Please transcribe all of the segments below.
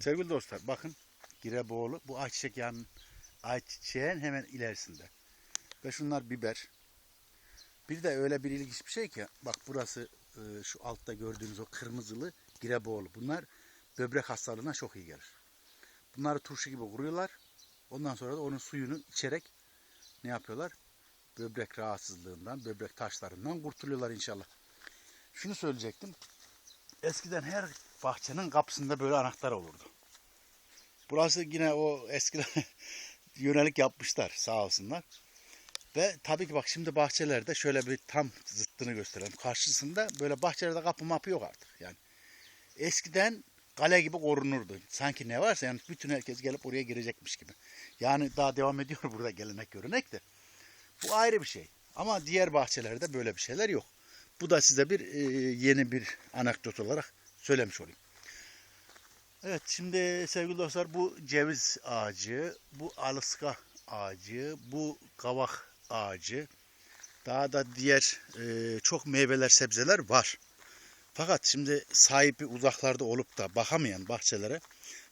Sevgili dostlar bakın Gireboğlu bu ayçiçek yağının ayçiçeğin hemen ilerisinde. Ve şunlar biber. Bir de öyle bir ilginç bir şey ki bak burası e, şu altta gördüğünüz o kırmızılı Gireboğlu. Bunlar böbrek hastalığına çok iyi gelir. Bunları turşu gibi kuruyorlar. Ondan sonra da onun suyunu içerek ne yapıyorlar? Böbrek rahatsızlığından, böbrek taşlarından kurtuluyorlar inşallah. Şunu söyleyecektim. Eskiden her bahçenin kapısında böyle anahtar olurdu. Burası yine o eskiden yönelik yapmışlar sağ olsunlar. Ve tabii ki bak şimdi bahçelerde şöyle bir tam zıttını gösterelim. Karşısında böyle bahçelerde kapı mapı yok artık. Yani eskiden kale gibi korunurdu. Sanki ne varsa yani bütün herkes gelip oraya girecekmiş gibi. Yani daha devam ediyor burada gelenek görenek de. Bu ayrı bir şey. Ama diğer bahçelerde böyle bir şeyler yok. Bu da size bir e, yeni bir anekdot olarak söylemiş olayım. Evet şimdi sevgili dostlar bu ceviz ağacı, bu alıska ağacı, bu kavak ağacı, daha da diğer e, çok meyveler, sebzeler var. Fakat şimdi sahibi uzaklarda olup da bakamayan bahçelere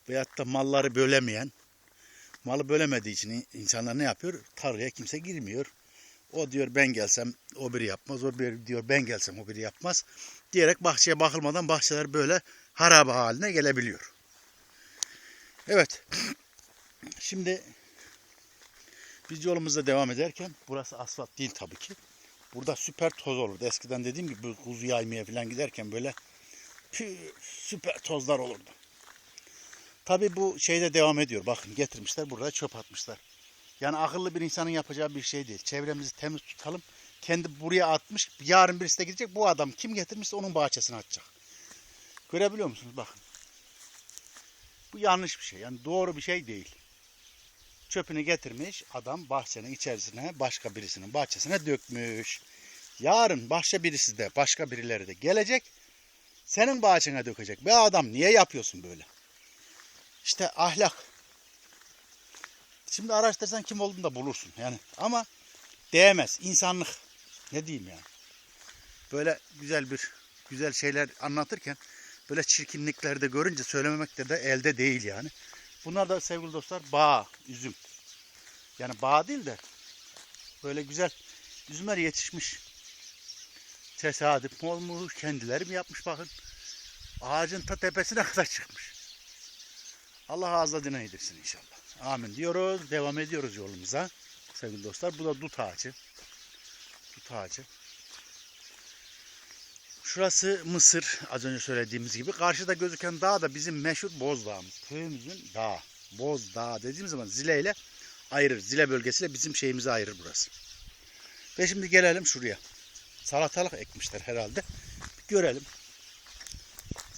veyahut da malları bölemeyen, malı bölemediği için insanlar ne yapıyor? Tarlaya kimse girmiyor. O diyor ben gelsem o biri yapmaz, o biri diyor ben gelsem o biri yapmaz. Diyerek bahçeye bakılmadan bahçeler böyle harabe haline gelebiliyor. Evet. Şimdi biz yolumuza devam ederken burası asfalt değil tabii ki. Burada süper toz olurdu. Eskiden dediğim gibi kuzu yaymaya falan giderken böyle süper tozlar olurdu. Tabii bu şeyde devam ediyor. Bakın getirmişler burada çöp atmışlar. Yani akıllı bir insanın yapacağı bir şey değil. Çevremizi temiz tutalım. Kendi buraya atmış. Yarın birisi de gidecek. Bu adam kim getirmişse onun bahçesine atacak. Görebiliyor musunuz? Bakın. Bu yanlış bir şey. Yani doğru bir şey değil. Çöpünü getirmiş adam bahçenin içerisine başka birisinin bahçesine dökmüş. Yarın başka birisi de başka birileri de gelecek. Senin bahçene dökecek. Be adam niye yapıyorsun böyle? İşte ahlak. Şimdi araştırsan kim olduğunu da bulursun. Yani ama değmez. İnsanlık. Ne diyeyim yani. Böyle güzel bir güzel şeyler anlatırken böyle çirkinlikleri de görünce söylememek de, de elde değil yani. Bunlar da sevgili dostlar bağ, üzüm. Yani bağ değil de böyle güzel üzümler yetişmiş. Tesadüf mü olmuş, kendileri mi yapmış bakın. Ağacın ta tepesine kadar çıkmış. Allah ağızladığına yedirsin inşallah. Amin diyoruz. Devam ediyoruz yolumuza. Sevgili dostlar bu da dut ağacı. Ağacı. Şurası Mısır az önce söylediğimiz gibi. Karşıda gözüken dağ da bizim meşhur Bozdağ'ımız. Köyümüzün dağı. Bozdağ dediğimiz zaman Zile ile ayırır. Zile bölgesiyle bizim şeyimizi ayırır burası. Ve şimdi gelelim şuraya. Salatalık ekmişler herhalde. Bir görelim.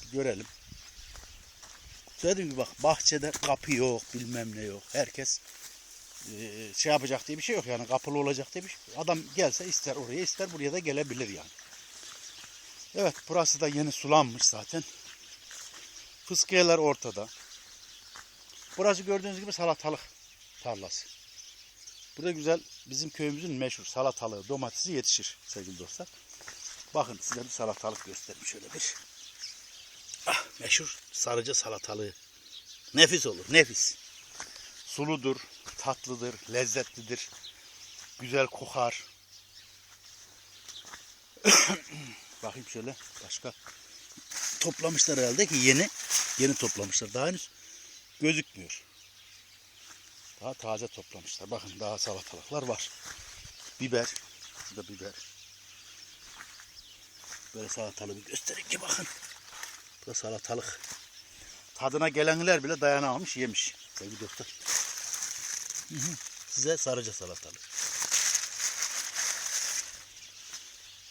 Bir görelim. Söylediğim gibi bak bahçede kapı yok bilmem ne yok. Herkes şey yapacak diye bir şey yok yani kapılı olacak diye bir şey. Adam gelse ister oraya ister buraya da gelebilir yani. Evet burası da yeni sulanmış zaten. Fıskiyeler ortada. Burası gördüğünüz gibi salatalık tarlası. Burada güzel bizim köyümüzün meşhur salatalığı, domatesi yetişir sevgili dostlar. Bakın size bir salatalık göstereyim şöyle bir. Ah, meşhur sarıca salatalığı. Nefis olur, nefis. Suludur, tatlıdır, lezzetlidir. Güzel kokar. Bakayım şöyle başka. Toplamışlar herhalde ki yeni. Yeni toplamışlar. Daha henüz gözükmüyor. Daha taze toplamışlar. Bakın daha salatalıklar var. Biber. Şurada biber. Böyle salatalığı bir göstereyim ki bakın. Bu da salatalık. Tadına gelenler bile dayanamamış yemiş. Sevgili dostlar. Size sarıca salatalık.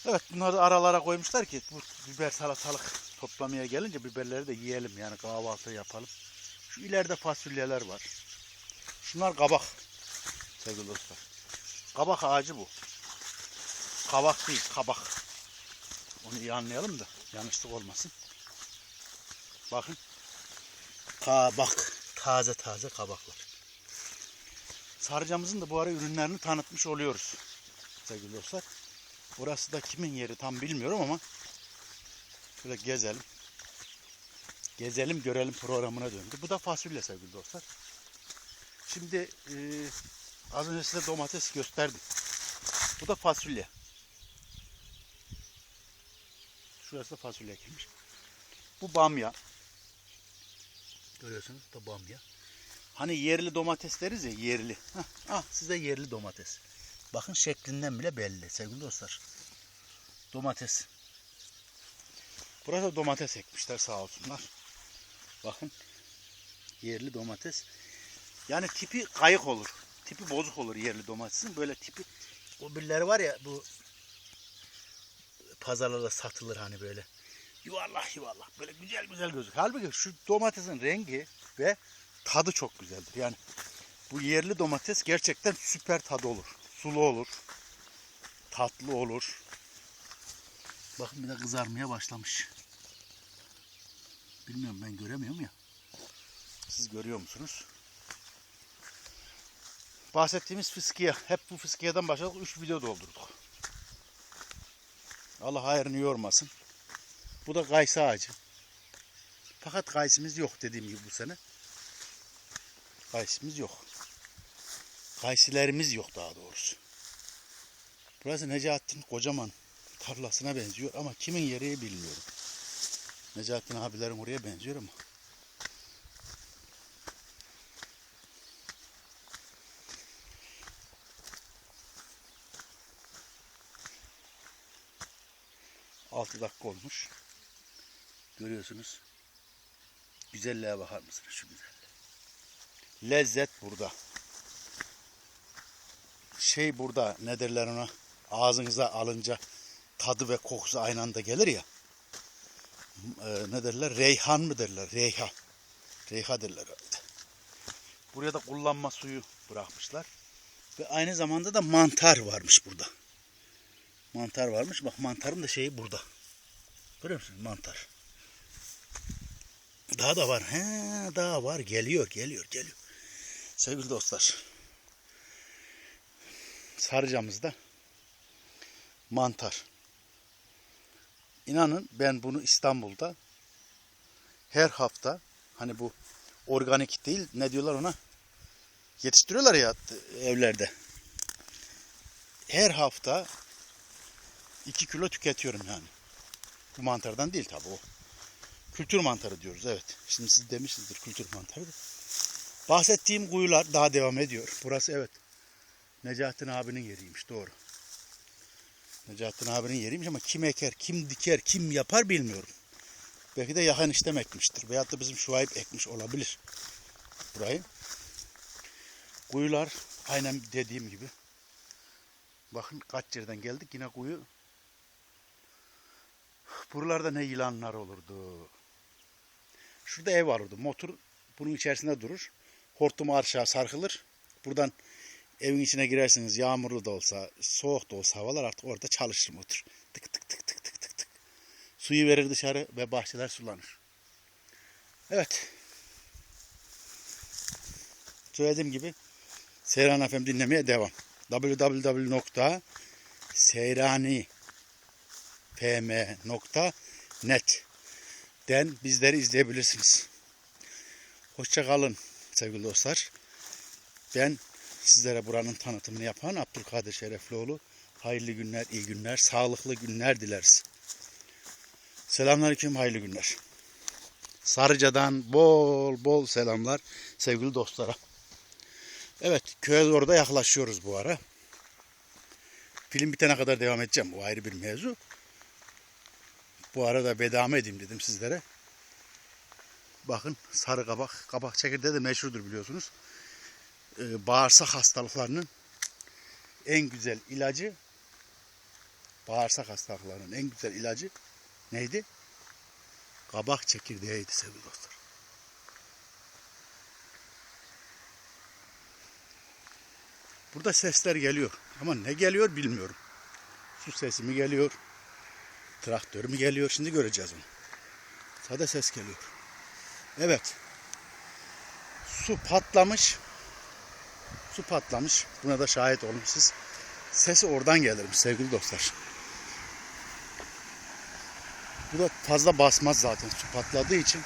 Evet bunları da aralara koymuşlar ki bu biber salatalık toplamaya gelince biberleri de yiyelim yani kahvaltı yapalım. Şu ileride fasulyeler var. Şunlar kabak sevgili dostlar. Kabak ağacı bu. Kavak değil kabak. Onu iyi anlayalım da yanlışlık olmasın. Bakın. Kabak. Taze taze kabaklar. Sarıcamızın da bu ara ürünlerini tanıtmış oluyoruz sevgili dostlar. Burası da kimin yeri tam bilmiyorum ama şöyle gezelim. gezelim görelim programına döndü. Bu da fasulye sevgili dostlar. Şimdi e, az önce size domates gösterdim. Bu da fasulye. Şurası da fasulye ekilmiş. Bu bamya. Görüyorsunuz bu da bamya. Hani yerli domates deriz ya yerli. Hah, ah size yerli domates. Bakın şeklinden bile belli sevgili dostlar. Domates. Burada domates ekmişler sağ olsunlar. Bakın. Yerli domates. Yani tipi kayık olur. Tipi bozuk olur yerli domatesin. Böyle tipi o birileri var ya bu pazarlarda satılır hani böyle. Yuvarlak yuvarlak böyle güzel güzel gözüküyor. Halbuki şu domatesin rengi ve tadı çok güzeldir. Yani bu yerli domates gerçekten süper tadı olur. Sulu olur. Tatlı olur. Bakın bir de kızarmaya başlamış. Bilmiyorum ben göremiyorum ya. Siz görüyor musunuz? Bahsettiğimiz fıskiye. Hep bu fıskiyeden başladık. 3 video doldurduk. Allah hayrını yormasın. Bu da kayısı ağacı. Fakat kayısımız yok dediğim gibi bu sene. Kayısımız yok. Kaysilerimiz yok daha doğrusu. Burası Necahattin kocaman tarlasına benziyor ama kimin yeri bilmiyorum. Necahattin abilerim oraya benziyor ama. Altı dakika olmuş. Görüyorsunuz. Güzelliğe bakar mısınız şu güzelliğe? Lezzet burada. Şey burada ne derler ona ağzınıza alınca tadı ve kokusu aynı anda gelir ya. Ee, ne derler? Reyhan mı derler? Reyha. Reyha derler herhalde. Buraya da kullanma suyu bırakmışlar. Ve aynı zamanda da mantar varmış burada. Mantar varmış. Bak mantarın da şeyi burada. Görüyor musun? Mantar. Daha da var. He, daha var. Geliyor, geliyor, geliyor. Sevgili dostlar. Sarıcamızda mantar. İnanın ben bunu İstanbul'da her hafta hani bu organik değil ne diyorlar ona yetiştiriyorlar ya evlerde. Her hafta 2 kilo tüketiyorum yani. Bu mantardan değil tabi o. Kültür mantarı diyoruz evet. Şimdi siz demişsinizdir kültür mantarı da. Bahsettiğim kuyular daha devam ediyor. Burası evet. Necahattin abinin yeriymiş doğru. Necahattin abinin yeriymiş ama kim eker, kim diker, kim yapar bilmiyorum. Belki de yakan işlem ekmiştir. Veyahut da bizim Şuayb ekmiş olabilir. Burayı. Kuyular aynen dediğim gibi. Bakın kaç yerden geldik yine kuyu. Buralarda ne yılanlar olurdu. Şurada ev vardı. Motor bunun içerisinde durur. Hortumu aşağı sarkılır. Buradan evin içine girersiniz yağmurlu da olsa, soğuk da olsa havalar artık orada çalışır motor. Tık tık tık tık tık tık tık. Suyu verir dışarı ve bahçeler sulanır. Evet. Söylediğim gibi Seyran FM dinlemeye devam. www.seyranifm.net den bizleri izleyebilirsiniz. Hoşça kalın sevgili dostlar. Ben sizlere buranın tanıtımını yapan Abdülkadir Şereflioğlu. Hayırlı günler, iyi günler, sağlıklı günler dileriz. Selamünaleyküm, hayırlı günler. Sarıca'dan bol bol selamlar sevgili dostlara. Evet, köye doğru da yaklaşıyoruz bu ara. Film bitene kadar devam edeceğim. O ayrı bir mevzu. Bu arada bedame edeyim dedim sizlere. Bakın sarı kabak. Kabak çekirdeği de meşhurdur biliyorsunuz. Ee, bağırsak hastalıklarının en güzel ilacı bağırsak hastalıklarının en güzel ilacı neydi? Kabak çekirdeğiydi sevgili dostlar. Burada sesler geliyor. Ama ne geliyor bilmiyorum. Su sesi mi geliyor? Traktör mü geliyor? Şimdi göreceğiz onu. Sade ses geliyor. Evet. Su patlamış. Su patlamış. Buna da şahit siz. Sesi oradan gelirmiş sevgili dostlar. Bu da fazla basmaz zaten su patladığı için.